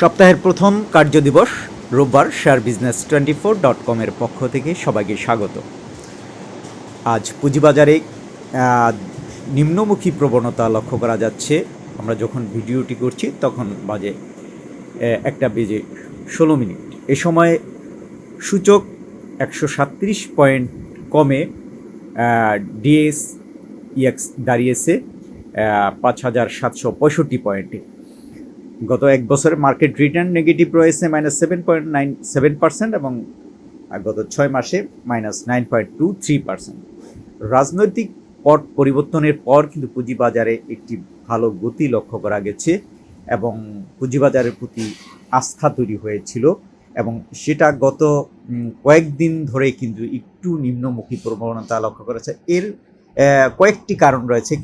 সপ্তাহের প্রথম কার্যদিবস রোববার share business twenty four dot কমের পক্ষ থেকে সবাইকে স্বাগত। আজ পুঁজিবাজারে নিম্নমুখী প্রবণতা লক্ষ্য করা যাচ্ছে। আমরা যখন ভিডিওটি করছি, তখন বাজে একটা বেজে ষোলো মিনিট। এ সময় সূচক একশো সাতত্রিশ পয়েন্ট কমে ডিএস ইএক্স দাঁড়িয়েছে পাঁচ হাজার সাতশো পঁয়ষট্টি পয়েন্টে। গত এক বছরের মার্কেট রিটার্ন নেগেটিভ রয়েছে minus seven point nine seven percent এবং গত ছয় মাসে minus nine point two three percent রাজনৈতিক পট পরিবর্তনের পর কিন্তু পুঁজিবাজারে একটি ভালো গতি লক্ষ্য করা গেছে এবং পুঁজিবাজারের প্রতি আস্থা তৈরি হয়েছিল এবং সেটা গত কয়েকদিন ধরে কিন্তু একটু নিম্নমুখী প্রবণতা লক্ষ্য করেছে। এর কয়েকটি কারণ রয়েছে।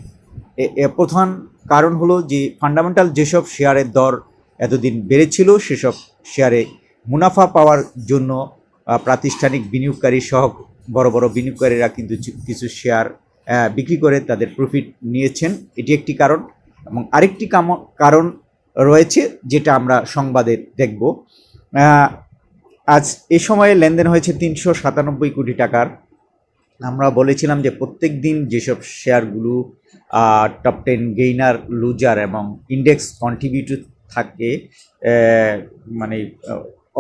প্রধান কারণ হলো যে ফান্ডামেন্টাল যেসব শেয়ারের দর এতদিন বেড়েছিল, সেসব শেয়ারে মুনাফা পাওয়ার জন্য প্রাতিষ্ঠানিক বিনিয়োগকারী সহ বড় বড় বিনিয়োগকারীরা কিন্তু কিছু শেয়ার বিক্রি করে তাদের প্রফিট নিয়েছেন। এটি একটি কারণ। এবং আরেকটি কাম- কারণ রয়েছে, যেটা আমরা সংবাদে দেখব। আজ এ সময়ে লেনদেন হয়েছে তিনশো সাতানব্বই কোটি টাকার। আমরা বলেছিলাম যে প্রত্যেক দিন যেসব শেয়ারগুলো টপ টেন গেইনার লুজার এবং ইন্ডেক্স কন্ট্রিবিউটর থাকে মানে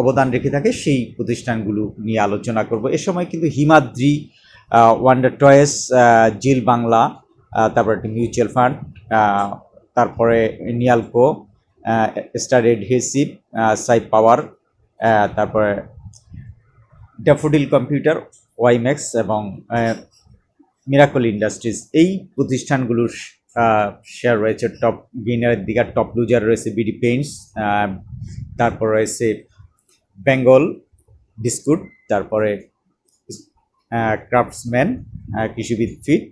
অবদান রেখে থাকে, সেই প্রতিষ্ঠানগুলো নিয়ে আলোচনা করব। এ সময় কিন্তু Himadri wonder toys Zeal Bangla তারপর একটি মিউচুয়াল ফান্ড তারপরে নিয়ালকো স্টার এডহেসিভ সাই পাওয়ার তারপরে ড্যাফোডিল কম্পিউটার ওয়াইম্যাক্স এবং মিরাকল ইন্ডাস্ট্রিজ এই প্রতিষ্ঠানগুলোর শেয়ার রয়েছে টপ গেইনারের দিকে টপ লুজার রয়েছে বিডি পেইন্টস তারপর রয়েছে বেঙ্গল বিস্কুট তারপরে ক্রাফটসম্যান কৃষিবিদ ফিট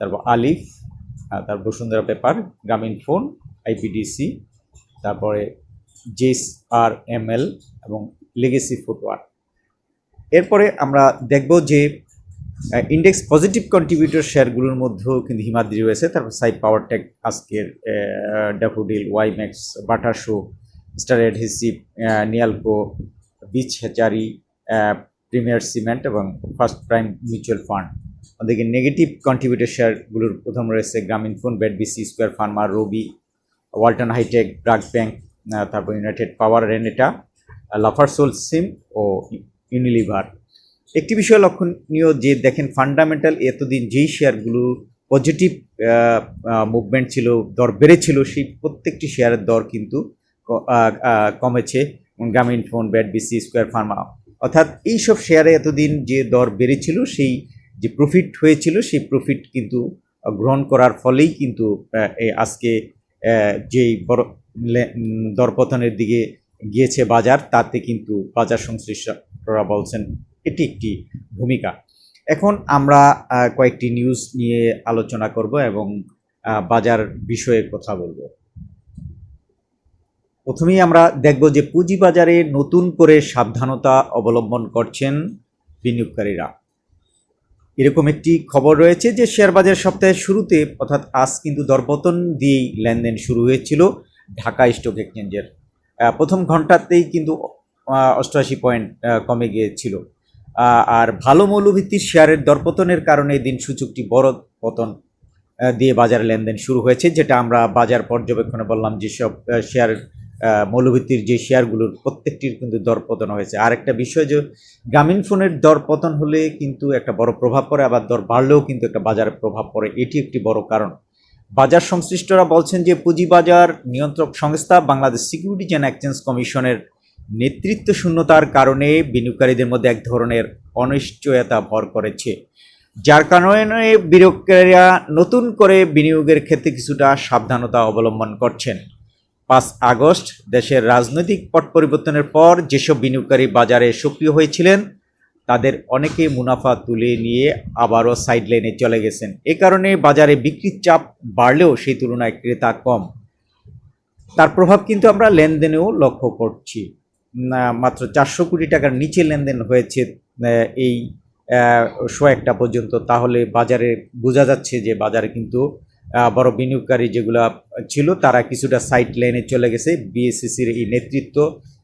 তারপর আলিফ তারপর Bashundhara paper Grameen phone IPDC তারপরে জেস আর এম এল এবং লেগেসি ফুটওয়ার এরপরে আমরা দেখব যে ইন্ডেক্স পজিটিভ কন্ট্রিবিউটর শেয়ারগুলোর মধ্যেও কিন্তু হিমাদ্রি রয়েছে। তারপর সাই পাওয়ার টেক আজকের daffodil WiMAX Bata shoe star adhesive Nialco beach hatchery premier cement এবং ফার্স্ট প্রাইম মিউচুয়াল ফান্ড ওদিকে নেগেটিভ কন্ট্রিবিউটর শেয়ারগুলোর প্রথম রয়েছে Grameen phone BC square pharma Robi Walton hitech BRAC bank তারপর united power Renata LafargeHolcim ও Unilever একটি বিষয় লক্ষণীয় যে দেখেন ফান্ডামেন্টাল এতদিন যেই শেয়ারগুলো পজিটিভ মুভমেন্ট ছিল, দর বেড়েছিল, সেই প্রত্যেকটি শেয়ারের দর কিন্তু কমেছে। এবং Grameen phone, BAT, BC, square, pharma অর্থাৎ এইসব শেয়ারে এতদিন যে দর বেড়েছিল, সেই যে প্রফিট হয়েছিল, সেই প্রফিট কিন্তু গ্রহণ করার ফলেই কিন্তু আজকে যেই বড় দরপতনের দিকে গিয়েছে বাজার, তাতে কিন্তু বাজার সংশ্লিষ্টরা বলছেন এটি একটি ভূমিকা। এখন আমরা কয়েকটি নিউজ নিয়ে আলোচনা করব এবং বাজার বিষয়ে কথা বলব। প্রথমেই আমরা দেখব যে পুঁজিবাজারে নতুন করে সাবধানতা অবলম্বন করছেন বিনিয়োগকারীরা। এরকম একটি খবর রয়েছে যে শেয়ার বাজার সপ্তাহের শুরুতে, অর্থাৎ আজ কিন্তু দরপতন দিয়েই লেনদেন শুরু হয়েছিল ঢাকা স্টক এক্সচেঞ্জের। প্রথম ঘন্টাতেই কিন্তু অষ্টআশি পয়েন্ট কমে গিয়েছিল। আর ভালো মৌলভিত্তির শেয়ারের দরপতনের কারণে দিন সূচকটি বড় পতন দিয়ে বাজার লেনদেন শুরু হয়েছে, যেটা আমরা বাজার পর্যবেক্ষণে বললাম যেসব শেয়ার মৌলভিত্তির যে শেয়ারগুলোর প্রত্যেকটির কিন্তু দরপতন হয়েছে। আর একটা বিষয় যে গ্রামীণ ফোনের দর পতন হলে কিন্তু একটা বড় প্রভাব পড়ে, আবার দর বাড়লেও কিন্তু একটা বাজারে প্রভাব পড়ে। এটি একটি বড় কারণ। বাজার সংশ্লিষ্টরা বলছেন যে পুঁজিবাজার নিয়ন্ত্রক সংস্থা বাংলাদেশ সিকিউরিটিজ অ্যান্ড এক্সচেঞ্জ কমিশনের নেতৃত্ব শূন্যতার কারণে বিনিয়োগকারীদের মধ্যে এক ধরনের অনিশ্চয়তা ভর করেছে। যার কারণে বিনিয়োগকারীরা নতুন করে বিনিয়োগের ক্ষেত্রে কিছুটা সাবধানতা অবলম্বন করছেন। পাঁচ আগস্ট দেশের রাজনৈতিক পট পরিবর্তনের পর যেসব বিনিয়োগকারী বাজারে সক্রিয় হয়েছিলেন, তাদের অনেকে মুনাফা তুলে নিয়ে আবারও সাইড লাইনে চলে গেছেন। এ কারণে বাজারে বিক্রির চাপ বাড়লেও সেই তুলনায় ক্রেতা কম। তার প্রভাব কিন্তু আমরা লেনদেনেও লক্ষ্য করছি। মাত্র চারশো কোটি টাকার নিচে লেনদেন হয়েছে এই শো একটা পর্যন্ত। তাহলে বাজারে বোঝা যাচ্ছে যে বাজারে কিন্তু বড় বিনিয়োগকারী যেগুলা ছিল, তারা কিছুটা সাইড লাইনে চলে গেছে। বিএসসিসির এই নেতৃত্ব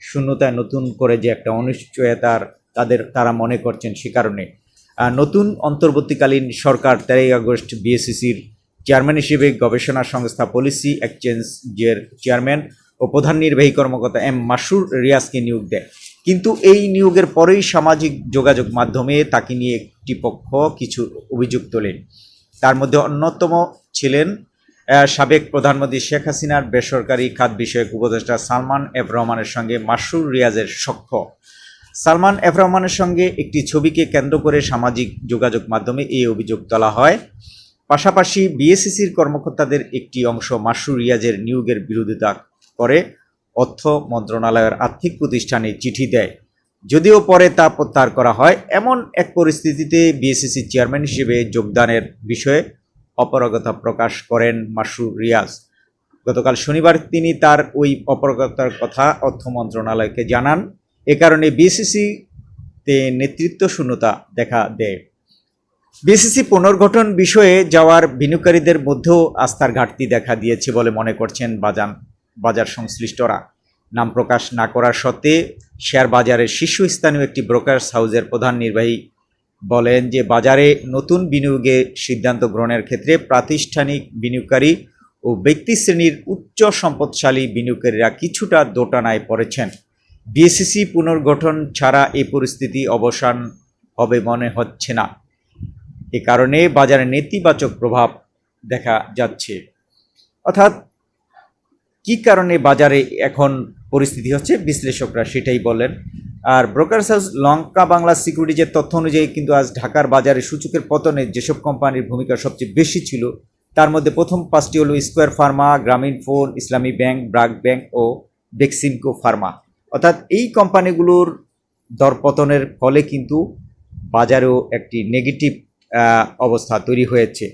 শূন্যতায় নতুন করে যে একটা অনিশ্চয়তার তাদের, তারা মনে করছেন সে কারণে। নতুন অন্তর্বর্তীকালীন সরকার তেরোই আগস্ট বিএসসিসির চেয়ারম্যান হিসেবে গবেষণা সংস্থা পলিসি এক্সচেঞ্জের চেয়ারম্যান ও প্রধান নির্বাহী কর্মকর্তা এম মাসুর রিয়াজকে নিয়োগ দেয়। কিন্তু এই নিয়োগের পরেই সামাজিক যোগাযোগ মাধ্যমে তাকে নিয়ে একটি পক্ষ কিছু অভিযোগ তোলেন। তার মধ্যে অন্যতম ছিলেন সাবেক প্রধানমন্ত্রী শেখ হাসিনার বেসরকারি খাত বিষয়ক উপদেষ্টা সালমান এফ রহমানের সঙ্গে মাসুর রিয়াজের সখ্য। সালমান এফ রহমানের সঙ্গে একটি ছবিকে কেন্দ্র করে সামাজিক যোগাযোগ মাধ্যমে এই অভিযোগ তোলা হয়। পাশাপাশি বিএসসিসির কর্মকর্তাদের একটি অংশ মাসুর রিয়াজের নিয়োগের বিরোধিতা করে অর্থ মন্ত্রণালয়ের আর্থিক প্রতিষ্ঠানে চিঠি দেয়। যদিও পরে তা প্রত্যাহার করা হয়, এমন এক পরিস্থিতিতে বিএসসিসি চেয়ারম্যান হিসেবে যোগদানের বিষয়ে অপারগতা প্রকাশ করেন মাসুর রিয়াজ। গতকাল শনিবার তিনি তার ওই অপারগতার কথা অর্থ মন্ত্রণালয়কে জানান। এ কারণে বিএসসিতে নেতৃত্ব শূন্যতা দেখা দেয়। বিএসসিসি পুনর্গঠন বিষয়ে যাওয়ার বিনিয়োগকারীদের মধ্যেও আস্থার ঘাটতি দেখা দিয়েছে বলে মনে করছেন বাজার বাজার সংশ্লিষ্টরা। নাম প্রকাশ না করার সত্ত্বে শেয়ার বাজারের শীর্ষস্থানীয় একটি ব্রোকার্স হাউসের প্রধান নির্বাহী বলেন যে, বাজারে নতুন বিনিয়োগে সিদ্ধান্ত গ্রহণের ক্ষেত্রে প্রাতিষ্ঠানিক বিনিয়োগকারী ও ব্যক্তি শ্রেণির উচ্চ সম্পদশালী বিনিয়োগকারীরা কিছুটা দোটানায় পড়েছেন। বিএসসিসি পুনর্গঠন ছাড়া এই পরিস্থিতি অবসান হবে মনে হচ্ছে না। এ কারণে বাজারে নেতিবাচক প্রভাব দেখা যাচ্ছে। অর্থাৎ কি কারণে বাজারে এখন পরিস্থিতি হচ্ছে? বিশ্লেষকরা সেটাই বলেন আর ব্রোকার্স হাউস লঙ্কা বাংলা সিকিউরিটিজের তথ্য অনুযায়ী কিন্তু আজ ঢাকার বাজারে সূচকের পতনে যেসব কোম্পানির ভূমিকা সবচেয়ে বেশি ছিল, তার মধ্যে প্রথম পাঁচটি হলো square pharma, Grameen phone, Islami bank, BRAC bank ও বেক্সিমকো ফার্মা। অর্থাৎ এই কোম্পানিগুলোর দরপতনের ফলে কিন্তু বাজারেও একটি নেগেটিভ অবস্থা তৈরি হয়েছে।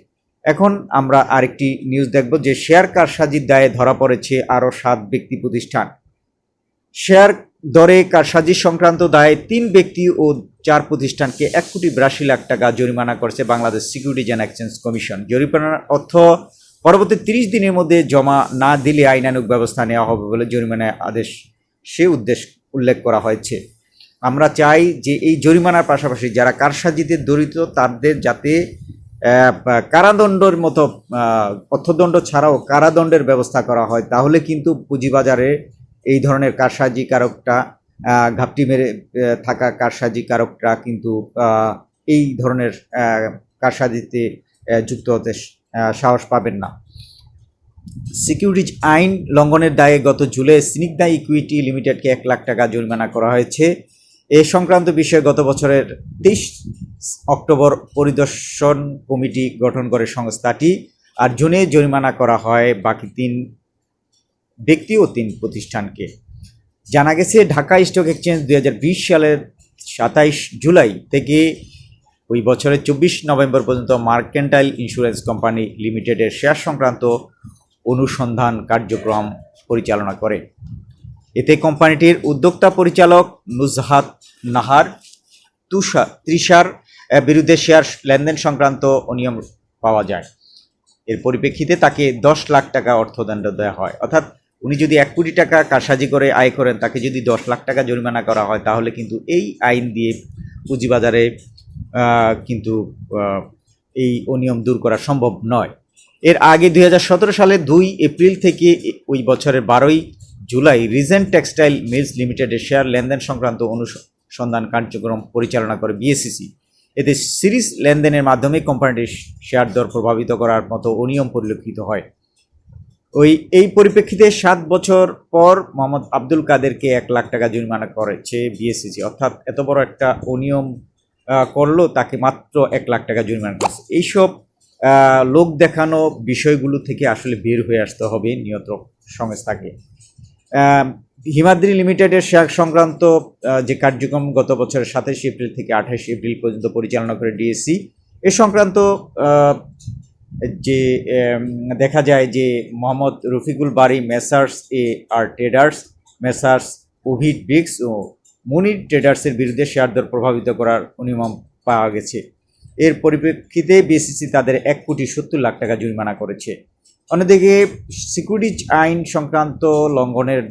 এখন আমরা আরেকটি নিউজ দেখব যে শেয়ার কারসাজির দায়ে ধরা পড়েছে আরও সাত ব্যক্তি প্রতিষ্ঠান। শেয়ার দরে কারসাজি সংক্রান্ত দায়ে তিন ব্যক্তি ও চার প্রতিষ্ঠানকে এক কোটি বিরাশি লাখ টাকা জরিমানা করেছে Bangladesh securities and exchange commission জরিমানার অর্থ পরবর্তী তিরিশ দিনের মধ্যে জমা না দিলে আইনানুগ ব্যবস্থা নেওয়া হবে বলে জরিমানায় আদেশ সে উদ্দেশ্য উল্লেখ করা হয়েছে। আমরা চাই যে এই জরিমানার পাশাপাশি যারা কারসাজিতে দরিদ্র তাদের যাতে কারাদণ্ডের মতো অর্থদণ্ড ছাড়াও কারাদণ্ডের ব্যবস্থা করা হয়, তাহলে কিন্তু পুঁজিবাজারে এই ধরনের কারসাজি কারকটা ঘাপটি মেরে থাকা কারসাজি কারকটা কিন্তু এই ধরনের কারসাজিতে যুক্ত হতে সাহস পাবেন না। সিকিউরিটিজ আইন লঙ্ঘনের দায়ে গত জুলাই স্নিগ্ধা ইকুইটি লিমিটেডকে এক লাখ টাকা জরিমানা করা হয়েছে। এ সংক্রান্ত বিষয়ে গত বছরের তেইশ অক্টোবর পরিদর্শন কমিটি গঠন করে সংস্থাটি, আর জুনে জরিমানা করা হয় বাকি তিন ব্যক্তি ও তিন প্রতিষ্ঠানকে। জানা গেছে, ঢাকা স্টক এক্সচেঞ্জ দু হাজার বিশ সালের সাতাইশ জুলাই থেকে ওই বছরের চব্বিশ নভেম্বর পর্যন্ত মার্কেন্টাইল ইন্স্যুরেন্স কোম্পানি লিমিটেডের শেয়ার সংক্রান্ত অনুসন্ধান কার্যক্রম পরিচালনা করে। এতে কোম্পানিটির উদ্যোক্তা পরিচালক নুজহাত নাহার, তুষা, তৃষার বিরুদ্ধে শেয়ার লেনদেন সংক্রান্ত অনিয়ম পাওয়া যায়। এর পরিপ্রেক্ষিতে তাকে দশ লাখ টাকা অর্থদণ্ড দেওয়া হয়। অর্থাৎ উনি যদি এক কোটি টাকা কারসাজি করে আয় করেন, তাকে যদি দশ লাখ টাকা জরিমানা করা হয়, তাহলে কিন্তু এই আইন দিয়ে পুঁজিবাজারে কিন্তু এই অনিয়ম দূর করা সম্ভব নয়। এর আগে দু হাজার সতেরো সালে দুই এপ্রিল থেকে ওই বছরের বারোই জুলাই রিজেন্ট টেক্সটাইল মিলস লিমিটেডের শেয়ার লেনদেন সংক্রান্ত অনুসন্ধান কার্যক্রম পরিচালনা করে বিএসসিসি এতে সিরিজ লেনদেনের মাধ্যমে কোম্পানিটির শেয়ার দর প্রভাবিত করার মতো অনিয়ম পরিলক্ষিত হয়। ওই, এই পরিপ্রেক্ষিতে সাত বছর পর মোহাম্মদ আব্দুল কাদেরকে এক লাখ টাকা জরিমানা করেছে বিএসসিসি অর্থাৎ এত বড় একটা অনিয়ম করল, তাকে মাত্র এক লাখ টাকা জরিমানা করেছে। এইসব লোক দেখানো বিষয়গুলো থেকে আসলে বের হয়ে আসতে হবে নিয়ন্ত্রক সংস্থাকে। হিমাদ্রি লিমিটেডের শেয়ার সংক্রান্ত যে কার্যক্রম গত বছরের সাতাশ এপ্রিল থেকে আঠাশ এপ্রিল পর্যন্ত পরিচালনা করে ডিএসসি, এ সংক্রান্ত যে দেখা যায় যে Mohammad Rafiqul Bari, messrs A R traders, messrs Ovid bricks ও মুনির ট্রেডার্সের বিরুদ্ধে শেয়ার দর প্রভাবিত করার অনিয়ম পাওয়া গেছে। এর পরিপ্রেক্ষিতে বিএসসিসি তাদের এক কোটি সত্তর লাখ টাকা জরিমানা করেছে। অন্যদিকে সিকিউরিটিজ আইন সংক্রান্ত লঙ্ঘনের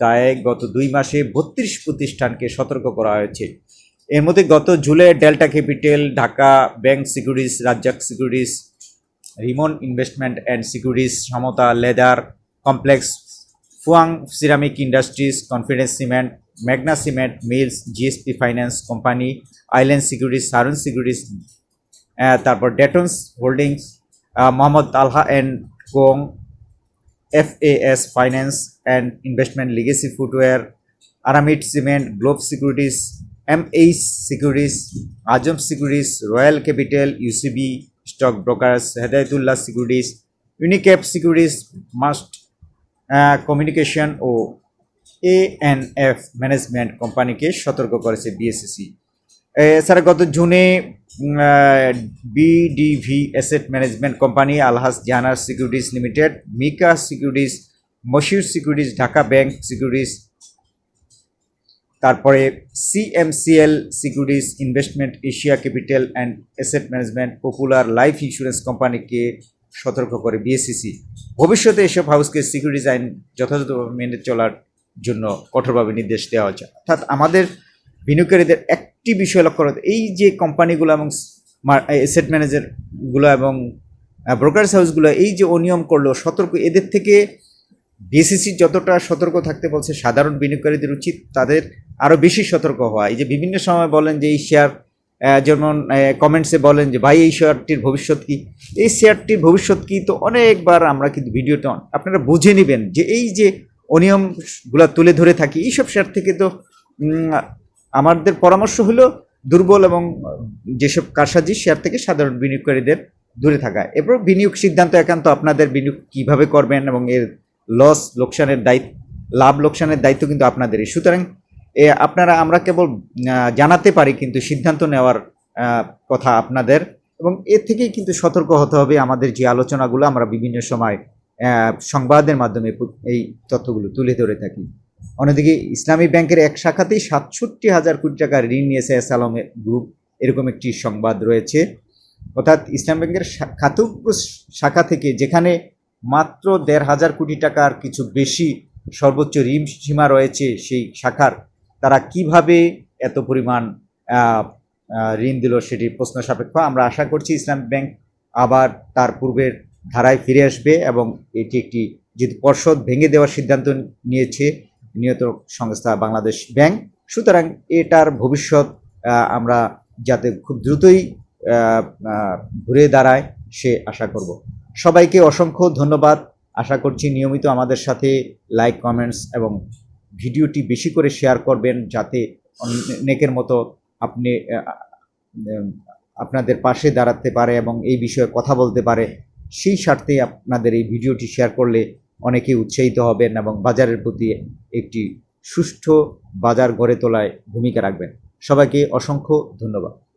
দায়ে গত দুই মাসে বত্রিশ প্রতিষ্ঠানকে সতর্ক করা হয়েছে। এর মধ্যে গত July delta capital Dhaka bank securities Razzak securities Rimon investment and securities Samata leather complex Fuwang ceramic industries confidence cement Magna cement mills GSP finance company island securities সারুন securities আহ, তারপর ডেটনস holdings Mohammad Alha and co F S finance and investment legacy footwear Aramit cement globe securities M H securities Azam securities royal capital UCB stock brokers Hedayetullah securities Unicap securities must communication O A N F management কোম্পানিকে সতর্ক করেছে BSCC এছাড়া গত জুনে BDV asset management company Alhaj জাহানার securities limited মিকা securities Moshiur securities Dhaka bank securities তারপরে CMCL securities investment Asia capital and asset management popular life insurance কোম্পানিকে সতর্ক করে বিএসসিসি ভবিষ্যতে এসব হাউসকে সিকিউরিটিজ আইন যথাযথভাবে মেনে চলার জন্য কঠোরভাবে নির্দেশ দেওয়া হয়েছে। অর্থাৎ আমাদের বিনিয়োগকারীদের একটি বিষয় লক্ষ্য রাখতে এই যে কোম্পানিগুলো এবং অ্যাসেট ম্যানেজারগুলো এবং ব্রোকারেজ হাউসগুলো এই যে অনিয়ম করল, সতর্ক, এদের থেকে বিএসিসি যতটা সতর্ক থাকতে বলছে, সাধারণ বিনিয়োগকারীদের উচিত তাদের আরও বেশি সতর্ক হওয়া। এই যে বিভিন্ন সময় বলেন যে এই শেয়ার যেমন কমেন্টসে বলেন যে, ভাই, এই শেয়ারটির ভবিষ্যৎ কী? এই শেয়ারটির ভবিষ্যৎ কী? তো অনেকবার আমরা কিন্তু ভিডিওতে অন- আপনারা বুঝে নেবেন যে এই যে অনিয়মগুলো তুলে ধরে থাকি, এইসব শেয়ার থেকে তো আমাদের পরামর্শ হলো দুর্বল এবং যেসব কারসাজি, শেয়ার থেকে সাধারণ বিনিয়োগকারীদের দূরে থাকা। এরপর বিনিয়োগ সিদ্ধান্ত একান্ত আপনাদের বিনিয়োগ কীভাবে করবেন এবং এর লস লোকসানের দায়িত্ব, লাভ, লোকসানের দায়িত্ব কিন্তু আপনাদেরই। সুতরাং, এ, আপনারা, আমরা কেবল জানাতে পারি কিন্তু সিদ্ধান্ত নেওয়ার কথা আপনাদের। এবং এর থেকেই কিন্তু সতর্ক হতে হবে আমাদের যে আলোচনাগুলো আমরা বিভিন্ন সময় সংবাদের মাধ্যমে এই তথ্যগুলো তুলে ধরে থাকি। অন্যদিকে ইসলামী ব্যাংকের এক শাখাতেই সাতষট্টি হাজার কোটি টাকা ঋণ নিয়েছে এস আলমের গ্রুপ। এরকম একটি সংবাদ রয়েছে। অর্থাৎ ইসলাম ব্যাংকের খাতুব্য শাখা থেকে যেখানে মাত্র দেড় হাজার কোটি টাকার কিছু বেশি সর্বোচ্চ ঋণ সীমা রয়েছে, সেই শাখার, তারা কীভাবে এত পরিমাণ ঋণ দিল সেটি প্রশ্ন সাপেক্ষ। আমরা আশা করছি ইসলাম ব্যাংক আবার তার পূর্বের ধারায় ফিরে আসবে এবং এটি একটি যদি পর্ষদ ভেঙে দেওয়ার সিদ্ধান্ত নিয়েছে নিয়ত সংস্থা বাংলাদেশ ব্যাংক। সুতরাং এটার ভবিষ্যৎ আমরা যাতে খুব দ্রুতই ঘুরে দাঁড়ায়, সে আশা করব। সবাইকে অসংখ্য ধন্যবাদ। আশা করছি নিয়মিত আমাদের সাথে লাইক, কমেন্টস এবং ভিডিওটি বেশি করে শেয়ার করবেন যাতে অনেকের মতো আপনি আপনাদের পাশে দাঁড়াতে পারে এবং এই বিষয়ে কথা বলতে পারে। সেই স্বার্থে আপনাদের এই ভিডিওটি শেয়ার করলে অনেকেই উৎসাহিত হবেন এবং বাজারের প্রতি একটি সুষ্ঠু বাজার গড়ে তোলায় ভূমিকা রাখবেন। সবাইকে অসংখ্য ধন্যবাদ।